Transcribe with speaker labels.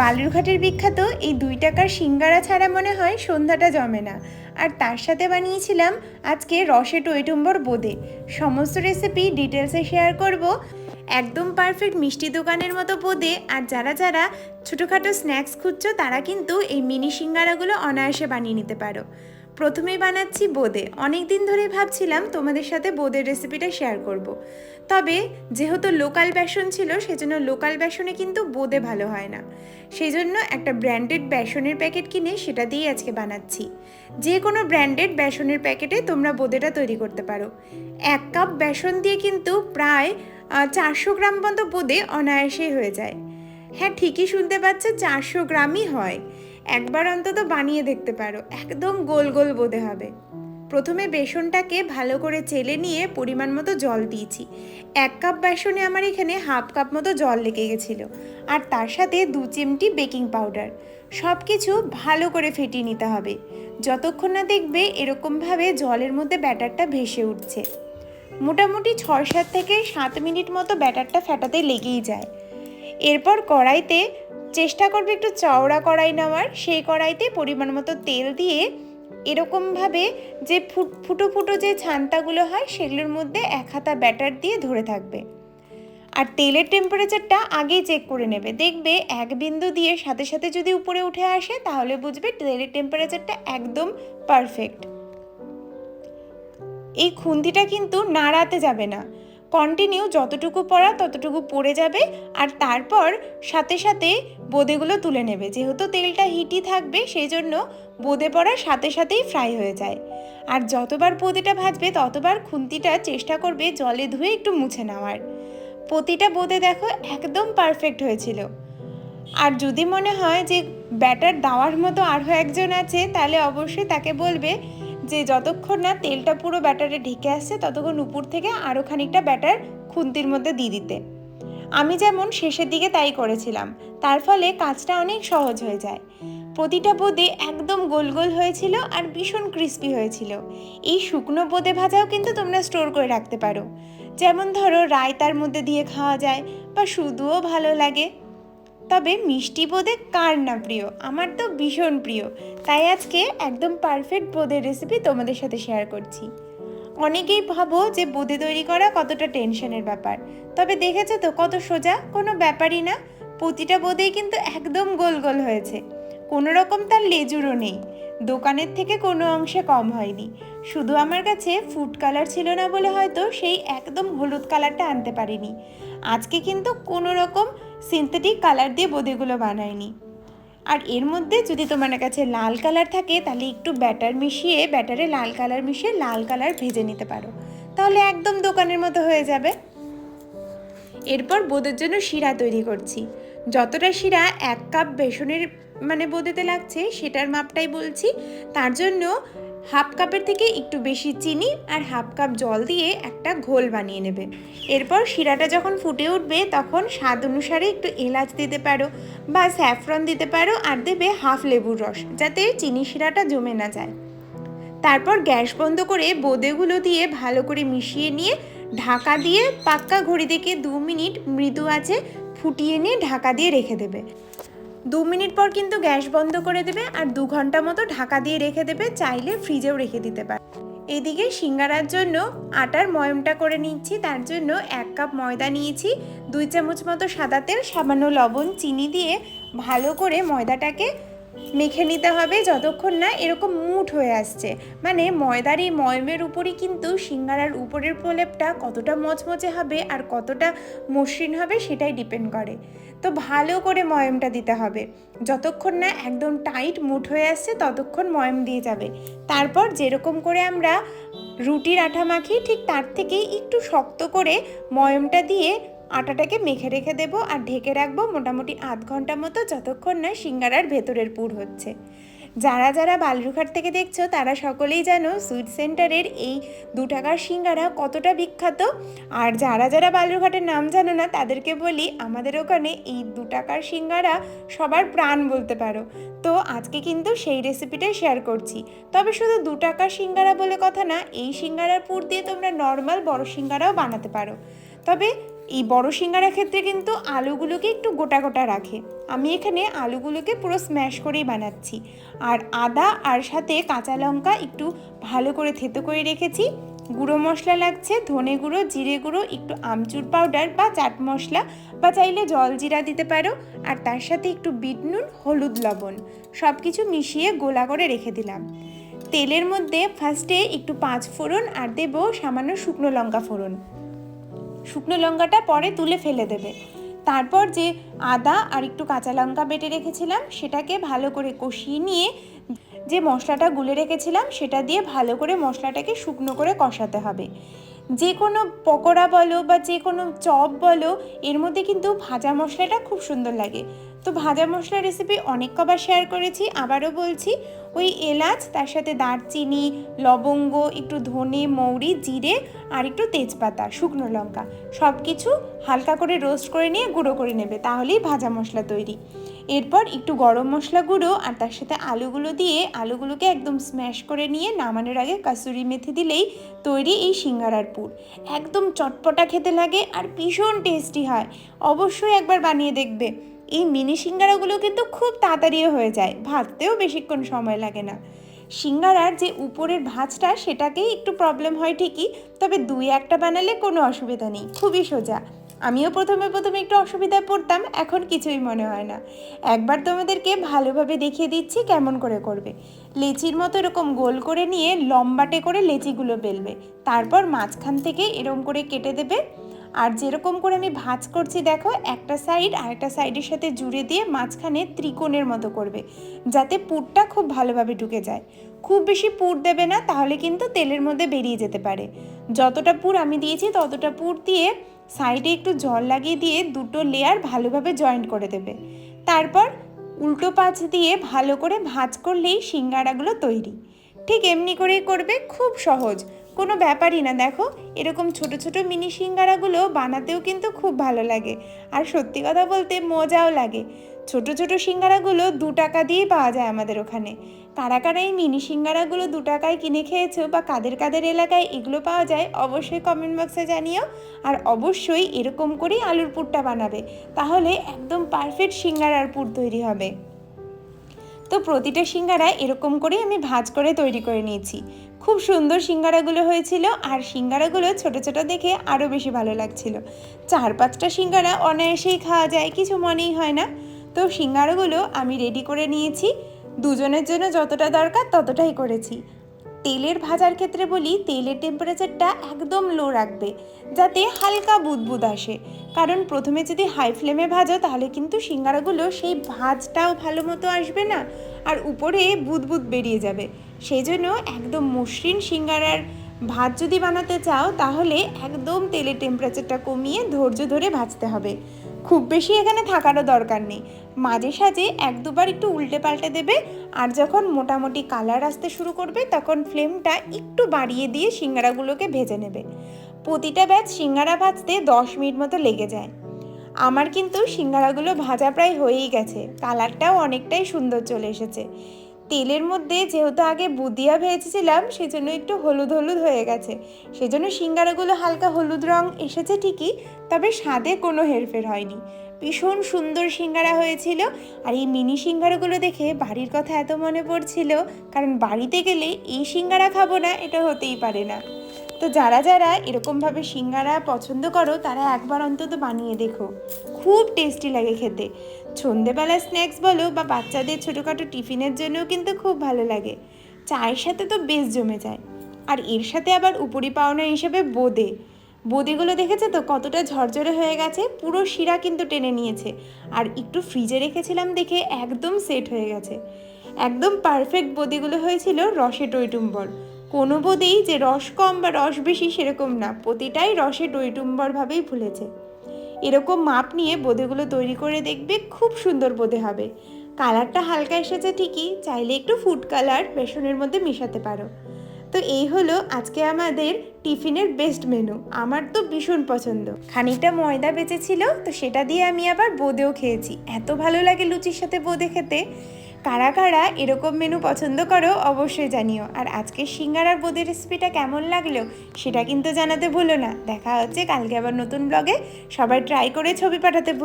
Speaker 1: বালুরঘাটের বিখ্যাত এই দুই টাকার সিঙ্গারা ছাড়া মনে হয় সন্ধ্যাটা জমে না। আর তার সাথে বানিয়েছিলাম আজকে রসে টইটুম্বর বোঁদে। সমস্ত রেসিপি ডিটেলসে শেয়ার করব। একদম পারফেক্ট মিষ্টি দোকানের মতো বোঁদে। আর যারা যারা ছোটোখাটো স্ন্যাক্স খুঁজছো, তারা কিন্তু এই মিনি সিঙ্গারাগুলো অনায়াসে বানিয়ে নিতে পারো। প্রথমেই বানাচ্ছি বোঁদে। অনেক দিন ধরেই ভাবছিলাম তোমাদের সাথে বোঁদের রেসিপিটা শেয়ার করব। তবে যেহেতু লোকাল বেসন ছিল, সেজন্য লোকাল বেসনে কিন্তু বোঁদে ভালো হয় না। সেই জন্য একটা ব্র্যান্ডেড বেসনের প্যাকেট কিনে সেটা দিয়ে আজকে বানাচ্ছি। যে কোনো ব্র্যান্ডেড বেসনের প্যাকেটে তোমরা বোঁদেটা তৈরি করতে পারো। এক কাপ বেসন দিয়ে কিন্তু প্রায় চারশো গ্রাম পর্যন্ত বোঁদে অনায়াসেই হয়ে যায়। হ্যাঁ ঠিকই শুনতে পাচ্ছে, চারশো গ্রামই হয়। একবার অন্তত বানিয়ে দেখতে পারো। একদম গোল গোল বোধে হবে। প্রথমে বেসনটাকে ভালো করে চেলে নিয়ে পরিমাণ মতো জল দিয়েছি। এক কাপ বেসনে আমার এখানে হাফ কাপ মতো জল লেগে গেছিল। আর তার সাথে দু চিমটি বেকিং পাউডার। সব কিছু ভালো করে ফেটিয়ে নিতে হবে। যতক্ষণ না দেখবে এরকমভাবে জলের মধ্যে ব্যাটারটা ভেসে উঠছে। মোটামুটি ছয় সাত থেকে সাত মিনিট মতো ব্যাটারটা ফেটাতে লেগেই যায়। এরপর কড়াইতে চেষ্টা করবে একটু চওড়া কড়াই নেওয়ার। সেই কড়াইতে পরিমাণ মতো তেল দিয়ে এরকমভাবে যে ফুটো ফুটো যে ছান্তাগুলো হয় সেগুলোর মধ্যে এক হাতা ব্যাটার দিয়ে ধরে থাকবে। আর তেলের টেম্পারেচারটা আগেই চেক করে নেবে। দেখবে এক বিন্দু দিয়ে সাথে সাথে যদি উপরে উঠে আসে, তাহলে বুঝবে তেলের টেম্পারেচারটা একদম পারফেক্ট এই খুন্তিটা কিন্তু নাড়াতে যাবে না। কন্টিনিউ যতটুকু পড়া ততটুকু পড়ে যাবে আর তারপর সাথে সাথে বোঁদেগুলো তুলে নেবে। যেহেতু তেলটা হিটই থাকবে সেই জন্য বোঁদে পড়ার সাথে সাথেই ফ্রাই হয়ে যায়। আর যতবার বোঁদেটা ভাজবে, ততবার খুন্তিটা চেষ্টা করবে জলে ধুয়ে একটু মুছে নেওয়ার। প্রতিটা বোঁদে দেখো একদম পারফেক্ট হয়েছিল। আর যদি মনে হয় যে ব্যাটার দেওয়ার মতো আরও একজন আছে, তাহলে অবশ্যই তাকে বলবে যে যতক্ষণ না তেলটা পুরো ব্যাটারে ঢেকে আসছে, ততক্ষণ উপর থেকে আরও খানিকটা ব্যাটার খুন্তির মধ্যে দিয়ে দিতে। আমি যেমন শেষের দিকে তাই করেছিলাম, তার ফলে কাজটা অনেক সহজ হয়ে যায়। প্রতিটা বোঁদে একদম গোল গোল হয়েছিল আর ভীষণ ক্রিস্পি হয়েছিল। এই শুকনো বোঁদে ভাজাও কিন্তু তোমরা স্টোর করে রাখতে পারো। যেমন ধরো রায়তার মধ্যে দিয়ে খাওয়া যায় বা শুধুও ভালো লাগে। তবে মিষ্টি বোঁদে কার না প্রিয়? আমার তো ভীষণ প্রিয়। তাই আজকে একদম পারফেক্ট বোঁদের রেসিপি তোমাদের সাথে শেয়ার করছি। অনেকেই ভাবো যে বোঁদে তৈরি করা কতটা টেনশনের ব্যাপার। তবে দেখেছ তো কত সোজা? কোনো ব্যাপারই না। প্রতিটা বোঁদেই কিন্তু একদম গোল গোল হয়েছে। কোনো রকম তার লেজুরও নেই। দোকানের থেকে কোনো অংশে কম হয়নি। শুধু আমার কাছে ফুড কালার ছিল না বলে হয়তো সেই একদম হলুদ কালারটা আনতে পারিনি। আজকে কিন্তু কোনো রকম সিনথেটিক কালার দিয়ে বোঁদেগুলো বানাইনি আর এর মধ্যে যদি তোমার কাছে লাল কালার থাকে, তাহলে একটু ব্যাটার মিশিয়ে ব্যাটারে লাল কালার মিশিয়ে লাল কালার ভেজে নিতে পারো। তাহলে একদম দোকানের মতো হয়ে যাবে। এরপর বোঁদের জন্য শিরা তৈরি করছি। যতটা শিরা এক কাপ বেসনের মানে বোঁদেতে লাগছে, সেটার মাপটাই বলছি। তার জন্য হাফ কাপের থেকে একটু বেশি চিনি আর হাফ কাপ জল দিয়ে একটা ঘোল বানিয়ে নেবে। এরপর শিরাটা যখন ফুটে উঠবে, তখন স্বাদ অনুসারে একটু এলাচ দিতে পারো বা স্যাফরন দিতে পারো আর দেবে হাফ লেবুর রস, যাতে চিনি শিরাটা জমে না যায়। তারপর গ্যাস বন্ধ করে বোঁদেগুলো দিয়ে ভালো করে মিশিয়ে নিয়ে ঢাকা দিয়ে পাক্কা ঘড়ি থেকে দু মিনিট মৃদু আছে ফুটিয়ে নিয়ে ঢাকা দিয়ে রেখে দেবে। দু মিনিট পর কিন্তু গ্যাস বন্ধ করে দেবে আর দু ঘণ্টা মতো ঢাকা দিয়ে রেখে দেবে, চাইলে ফ্রিজেও রেখে দিতে পারে। এদিকে সিঙ্গারার জন্য আটার ময়মটা করে নিচ্ছি, তার জন্য এক কাপ ময়দা নিয়েছি, দুই চামচ মতো সাদা তেল, সামান্য লবণ, চিনি দিয়ে ভালো করে ময়দাটাকে মেখে নিতে হবে যতক্ষণ না এরকম মুঠ হয়ে আসছে। মানে ময়দার এই ময়মের উপরই কিন্তু সিঙ্গারার উপরের প্রলেপটা কতটা মচমচে হবে আর কতটা মসৃণ হবে সেটাই ডিপেন্ড করে। তো ভালো করে ময়মটা দিতে হবে। যতক্ষণ না একদম টাইট মুঠ হয়ে আসছে ততক্ষণ ময়ম দিয়ে যাবে। তারপর যেরকম করে আমরা রুটির আঠা মাখি ঠিক তার থেকেই একটু শক্ত করে ময়মটা দিয়ে আটাটাকে মেখে রেখে দেবো আর ঢেকে রাখব মোটামুটি আধ ঘণ্টা মতো, যতক্ষণ না সিঙ্গারার ভেতরের পুর হচ্ছে। যারা যারা বালুরঘাট থেকে দেখছ, তারা সকলেই জানো সুইট সেন্টারের এই দু টাকার সিঙ্গারা কতটা বিখ্যাত। আর যারা যারা বালুরঘাটের নাম জানো না, তাদেরকে বলি আমাদের ওখানে এই দু টাকার সিঙ্গারা সবার প্রাণ বলতে পারো। তো আজকে কিন্তু সেই রেসিপিটাই শেয়ার করছি। তবে শুধু দু টাকার সিঙ্গারা বলে কথা না, এই সিঙ্গারার পুর দিয়ে তোমরা নর্মাল বড় সিঙ্গারাও বানাতে পারো। তবে এই বড় সিঙ্গারা ক্ষেত্রে কিন্তু আলুগুলোকে একটু গোটা গোটা রাখে। আমি এখানে আলুগুলোকে পুরো স্ম্যাশ করেই বানাচ্ছি। আর আদা আর সাথে কাঁচা লঙ্কা একটু ভালো করে থেতো করে রেখেছি। গুঁড়ো মশলা লাগছে, ধনে গুঁড়ো, জিরে গুঁড়ো, একটু আমচুর পাউডার বা চাট মশলা বা চাইলে জল জিরা দিতে পারো। আর তার সাথে একটু বিট নুন, হলুদ লবণ সব কিছু মিশিয়ে গোলা করে রেখে দিলাম। তেলের মধ্যে ফার্স্টে একটু পাঁচ ফোড়ন আর দেবো সামান্য শুকনো লঙ্কা ফোড়ন। শুকনো লঙ্কাটা পরে তুলে ফেলে দেবে। তারপর যে আদা আর একটু কাঁচা লঙ্কা বেটে রেখেছিলাম, সেটাকে ভালো করে কষিয়ে নিয়ে যে মশলাটা গুলে রেখেছিলাম, সেটা দিয়ে ভালো করে মশলাটাকে শুকনো করে কষাতে হবে। যে কোনো পকোড়া বলো বা যে কোনো চপ বলো, এর মধ্যে কিন্তু ভাজা মশলাটা খুব সুন্দর লাগে। তো ভাজা মশলা রেসিপি অনেক কবার শেয়ার করেছি, আবারও বলছি। ওই এলাচ, তার সাথে দারচিনি, লবঙ্গ, একটু ধনে, মৌরি, জিরে আর একটু তেজপাতা, শুকনো লঙ্কা। সব কিছু হালকা করে রোস্ট করে নিয়ে গুঁড়ো করে নেবে, তাহলেই ভাজা মশলা তৈরি। এরপর একটু গরম মশলা গুঁড়ো আর তার সাথে আলুগুলো দিয়ে আলুগুলোকে একদম স্ম্যাশ করে নিয়ে নামানোর আগে কাসুরি মেথি দিলেই তৈরি এই সিঙ্গারার পুর। একদম চটপটা খেতে লাগে আর ভীষণ টেস্টি হয়। অবশ্যই একবার বানিয়ে দেখবে। এই মিনি সিঙ্গারাগুলো কিন্তু খুব তাড়াতাড়িও হয়ে যায়, ভাজতেও বেশিক্ষণ সময় লাগে না। সিঙ্গারার যে উপরের ভাঁজটা সেটাকেই একটু প্রবলেম হয় ঠিকই, তবে দুই একটা বানালে কোনো অসুবিধা নেই, খুবই সোজা। আমিও প্রথমে প্রথমে একটু অসুবিধায় পড়তাম, এখন কিছুই মনে হয় না। একবার তোমাদেরকে ভালোভাবে দেখিয়ে দিচ্ছি কেমন করে করবে। লেচির মতো এরকম গোল করে নিয়ে লম্বাটে করে লেচিগুলো বেলবে। তারপর মাঝখান থেকে এরকম করে কেটে দেবে। আর যেরকম করে আমি ভাঁজ করছি, দেখো, একটা সাইড আর একটা সাইডের সাথে জুড়ে দিয়ে মাঝখানে ত্রিকোণের মতো করবে, যাতে পুরটা খুব ভালোভাবে ঢুকে যায়। খুব বেশি পুর দেবে না, তাহলে কিন্তু তেলের মধ্যে বেরিয়ে যেতে পারে। যতটা পুর আমি দিয়েছি, ততটা পুর দিয়ে সাইডে একটু জল লাগিয়ে দিয়ে দুটো লেয়ার ভালোভাবে জয়েন্ট করে দেবে। তারপর উল্টো পাঁচ দিয়ে ভালো করে ভাঁজ করলেই সিঙ্গারাগুলো তৈরি। ঠিক এমনি করেই করবে, খুব সহজ। কোনো ব্যাপারই না। দেখো, এরকম ছোট ছোট মিনি সিঙ্গারাগুলো বানাতেও কিন্তু খুব ভালো লাগে। আর সত্যি কথা বলতে মজাও লাগে। ছোট ছোট সিঙ্গারাগুলো দু টাকা দিয়েই পাওয়া যায় আমাদের ওখানে। কারা কারা এই মিনি সিঙ্গারাগুলো দু টাকায় কিনে খেয়েছো বা কাদের কাদের এলাকায় এগুলো পাওয়া যায় অবশ্যই কমেন্ট বক্সে জানিও। আর অবশ্যই এরকম করেই আলুর পুরটা বানাবে। তাহলে একদম পারফেক্ট সিঙ্গারার পুর তৈরি হবে। তো প্রতিটা সিঙ্গারা এরকম করে আমি ভাজ করে তৈরি করে নিয়েছি। খুব সুন্দর সিঙ্গারাগুলো হয়েছিল আর সিঙ্গারাগুলো ছোট ছোট দেখে আরও বেশি ভালো লাগছিল। চার পাঁচটা সিঙ্গারা অনায়াসেই খাওয়া যায়, কিছু মনেই হয় না। তো সিঙ্গারাগুলো আমি রেডি করে নিয়েছি। দুজনের জন্য যতটা দরকার ততটাই করেছি। তেলের ভাজার ক্ষেত্রে বলি, তেলের টেম্পারেচারটা একদম লো রাখবে, যাতে হালকা বুদবুদ আসে। কারণ প্রথমে যদি হাই ফ্লেমে ভাজো, তাহলে কিন্তু সিঙ্গারাগুলো সেই ভাজটাও ভালো মতো আসবে না, আর উপরে বুদবুদ বেরিয়ে যাবে। সেই জন্য একদম মসৃণ সিঙ্গারার ভাত যদি বানাতে চাও, তাহলে একদম তেলের টেম্পারেচারটা কমিয়ে ধৈর্য ধরে ভাজতে হবে। খুব বেশি এখানে থাকারও দরকার নেই। মাঝে সাঝে এক দুবার একটু উল্টে পাল্টে দেবে, আর যখন মোটামুটি কালার আসতে শুরু করবে, তখন ফ্লেমটা একটু বাড়িয়ে দিয়ে সিঙ্গারাগুলোকে ভেজে নেবে। প্রতিটা ব্যাচ সিঙ্গারা ভাজতে দশ মিনিট মতো লেগে যায়। আমার কিন্তু সিঙ্গারাগুলো ভাজা প্রায় হয়েই গেছে। কালারটাও অনেকটাই সুন্দর চলে এসেছে। তেলের মধ্যে যেহেতু আগে বুদিয়া ভেজেছিলাম, সেজন্য একটু হলুদ হলুদ হয়ে গেছে। সেজন্য সিঙ্গারাগুলো হালকা হলুদ রং এসেছে ঠিকই, তবে স্বাদে কোনো হেরফের হয়নি। ভীষণ সুন্দর সিঙ্গারা হয়েছিল, আর এই মিনি সিঙ্গারাগুলো দেখে বাড়ির কথা এত মনে পড়ছিল, কারণ বাড়িতে গেলে এই সিঙ্গারা খাব না, এটা হতেই পারে না। তো যারা যারা এরকমভাবে সিঙ্গারা পছন্দ করো, তারা একবার অন্তত বানিয়ে দেখো। খুব টেস্টি লাগে খেতে। সন্ধেবেলা স্ন্যাক্স বলো বা বাচ্চাদের ছোটোখাটো টিফিনের জন্যও কিন্তু খুব ভালো লাগে। চায়ের সাথে তো বেশ জমে যায়। আর এর সাথে আবার উপরি পাওনা হিসেবে বোঁদে। বোঁদেগুলো দেখেছে তো? কতটা ঝরঝরে হয়ে গেছে, পুরো শিরা কিন্তু টেনে নিয়েছে। আর একটু ফ্রিজে রেখেছিলাম দেখে একদম সেট হয়ে গেছে। একদম পারফেক্ট বোঁদেগুলো হয়েছিল রসে টইটুম্বর। কোনো বোধেই যে রস কম বা রস বেশি সেরকম না, প্রতিটাই রসে টইটুম্বরভাবেই ফুলেছে। এরকম মাপ নিয়ে বোঁদেগুলো তৈরি করে দেখবে খুব সুন্দর বোঁদে হবে। কালারটা হালকা এসেছে ঠিকই, চাইলে একটু ফুড কালার বেসনের মধ্যে মেশাতে পারো। তো এই হলো আজকে আমাদের টিফিনের বেস্ট মেনু আমার তো ভীষণ পছন্দ। খানিকটা ময়দা বেঁচেছিল, তো সেটা দিয়ে আমি আবার বোঁদেও খেয়েছি। এত ভালো লাগে লুচির সাথে বোঁদে খেতে। কারা কারা এরকম মেনু পছন্দ করো অবশ্যই জানিও। আর আজকের সিঙ্গারার বোঁদের রেসিপিটা কেমন লাগল সেটা কিন্তু জানাতে ভুলো না। দেখা হচ্ছে কালকে আবার নতুন ব্লগে সবাই ট্রাই করে ছবি পাঠাতে ভুলো